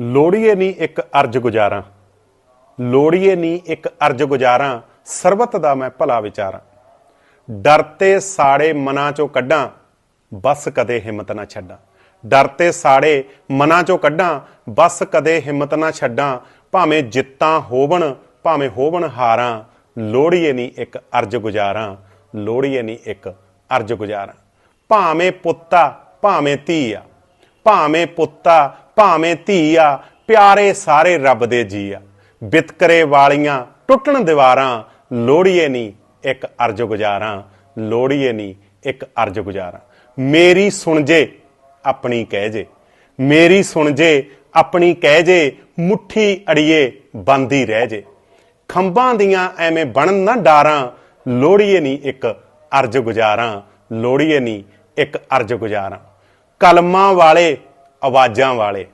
ਲੋੜੀਏ ਨਹੀਂ ਇੱਕ ਅਰਜ ਗੁਜ਼ਾਰਾਂ। ਲੋੜੀਏ ਨਹੀਂ ਇੱਕ ਅਰਜ ਗੁਜ਼ਾਰਾਂ, ਸਰਬਤ ਦਾ ਮੈਂ ਭਲਾ ਵਿਚਾਰਾਂ। ਡਰ ਤੇ ਸਾੜੇ ਮਨਾਂ ਚੋਂ ਕੱਢਾਂ, ਬਸ ਕਦੇ ਹਿੰਮਤ ਨਾ ਛੱਡਾਂ। ਡਰਤੇ ਸਾੜੇ ਮਨਾਂ ਚੋਂ ਕੱਢਾਂ, ਬਸ ਕਦੇ ਹਿੰਮਤ ਨਾ ਛੱਡਾਂ। ਭਾਵੇਂ ਜਿੱਤਾਂ ਹੋਵਣ, ਭਾਵੇਂ ਹੋਵਣ ਹਾਰਾਂ, ਲੋੜੀਏ ਨਹੀਂ ਇੱਕ ਅਰਜ ਗੁਜ਼ਾਰਾਂ, ਲੋੜੀਏ ਨਹੀਂ ਇੱਕ ਅਰਜ ਗੁਜ਼ਾਰਾਂ। ਭਾਵੇਂ ਪੁੱਤਾ, ਭਾਵੇਂ ਧੀ ਆ, ਭਾਵੇਂ ਪੁੱਤਾ ਭਾਵੇਂ ਧੀ ਆ, ਪਿਆਰੇ ਸਾਰੇ ਰੱਬ ਦੇ ਜੀ ਆ। ਬਿਤਕਰੇ ਵਾਲੀਆਂ ਟੁੱਟਣ ਦੀਵਾਰਾਂ, ਲੋੜੀਏ ਨਹੀਂ ਇੱਕ ਅਰਜ ਗੁਜ਼ਾਰਾਂ ਲੋੜੀਏ ਨਹੀਂ ਇੱਕ ਅਰਜ ਗੁਜ਼ਾਰਾਂ ਮੇਰੀ ਸੁਣ ਜੇ, ਆਪਣੀ ਕਹਿ ਜੇ। ਮੇਰੀ ਸੁਣ ਜੇ, ਆਪਣੀ ਕਹਿ ਜੇ, ਮੁੱਠੀ ਅੜੀਏ, ਬੰਦੀ ਰਹਿ ਜੇ। ਖੰਭਾਂ ਦੀਆਂ ਐਵੇਂ ਬਣਨ ਨਾ ਡਾਰਾਂ, ਲੋੜੀਏ ਨਹੀਂ ਇੱਕ ਅਰਜ ਗੁਜ਼ਾਰਾਂ ਲੋੜੀਏ ਨਹੀਂ ਇੱਕ ਅਰਜ ਗੁਜ਼ਾਰਾਂ ਕਲਮਾਂ ਵਾਲੇ ਆਵਾਜ਼ਾਂ ਵਾਲੇ,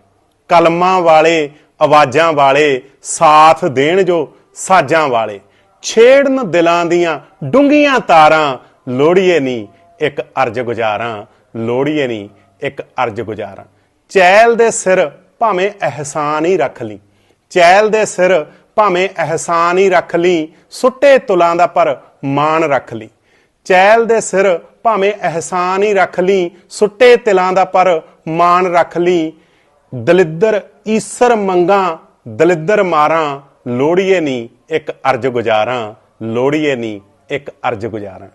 ਕਲਮਾਂ ਵਾਲੇ, ਆਵਾਜ਼ਾਂ ਵਾਲੇ, ਸਾਥ ਦੇਣ ਜੋ ਸਾਜ਼ਾਂ ਵਾਲੇ। ਛੇੜਨ ਦਿਲਾਂ ਦੀਆਂ ਡੂੰਘੀਆਂ ਤਾਰਾਂ, ਲੋੜੀਏ ਨਹੀਂ ਇੱਕ ਅਰਜ ਗੁਜ਼ਾਰਾਂ, ਲੋੜੀਏ ਨਹੀਂ ਇੱਕ ਅਰਜ ਗੁਜ਼ਾਰਾਂ। ਚੈਲ ਦੇ ਸਿਰ ਭਾਵੇਂ ਅਹਿਸਾਨ ਹੀ ਰੱਖ ਲਈ ਚੈਲ ਦੇ ਸਿਰ ਭਾਵੇਂ ਅਹਿਸਾਨ ਹੀ ਰੱਖ ਲਈ ਸੁੱਟੇ ਤੁਲਾਂ ਦਾ ਪਰ ਮਾਣ ਰੱਖ ਲਈ ਚੈਲ ਦੇ ਸਿਰ ਭਾਵੇਂ ਅਹਿਸਾਨ ਹੀ ਰੱਖ ਲਈ ਸੁੱਟੇ ਤਿਲਾਂ ਦਾ ਪਰ ਮਾਣ ਰੱਖ ਲਈ ਦਲਿੱਦਰ ਈਸਰ ਮੰਗਾ, ਦਲਿੱਦਰ ਮਾਰਾਂ, ਲੋੜੀਏ ਨਹੀਂ ਇੱਕ ਅਰਜ ਗੁਜ਼ਾਰਾਂ, ਲੋੜੀਏ ਨਹੀਂ ਇੱਕ ਅਰਜ ਗੁਜ਼ਾਰਾਂ।